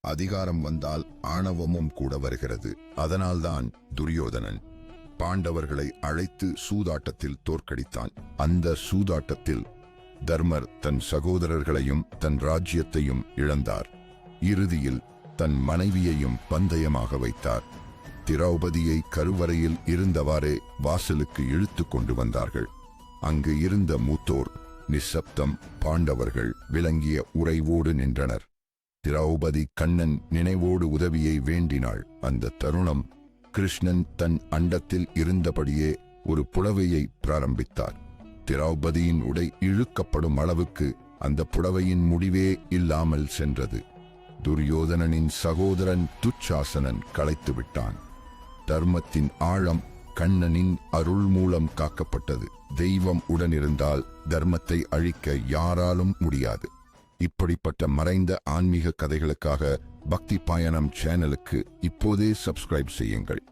அதிகாரம் வந்தால் ஆணவமும் கூட வருகிறது. அதனால்தான் துரியோதனன் பாண்டவர்களை அழைத்து சூதாட்டத்தில் தோற்கடித்தான். அந்த சூதாட்டத்தில் தர்மர் தன் சகோதரர்களையும் தன் ராஜ்யத்தையும் இழந்தார். இறுதியில் தன் மனைவியையும் பந்தயமாக வைத்தார். திரௌபதியை கருவறையில் இருந்தவாறே வாசலுக்கு இழுத்து கொண்டு வந்தார்கள். அங்கு இருந்த மூத்தோர் நிசப்தம் பாண்டவர்கள் விளங்கிய உறைவோடு நின்றனர். திரௌபதி கண்ணன் நினைவோடு உதவியை வேண்டினாள். அந்த தருணம் கிருஷ்ணன் தன் அண்டத்தில் இருந்தபடியே ஒரு புடவையை பிராரம்பித்தார். திரௌபதியின் உடை இழுக்கப்படும் அளவுக்கு அந்த புடவையின் முடிவே இல்லாமல் சென்றது. துரியோதனனின் சகோதரன் துச்சாசனன் களைத்து விட்டான். தர்மத்தின் ஆழம் கண்ணனின் அருள் மூலம் காக்கப்பட்டது. தெய்வம் உடனிருந்தால் தர்மத்தை அழிக்க யாராலும் முடியாது. இப்படிப்பட்ட மறைந்த ஆன்மீக கதைகளுக்காக பக்தி பயணம் சேனலுக்கு இப்போதே சப்ஸ்கிரைப் செய்யுங்கள்.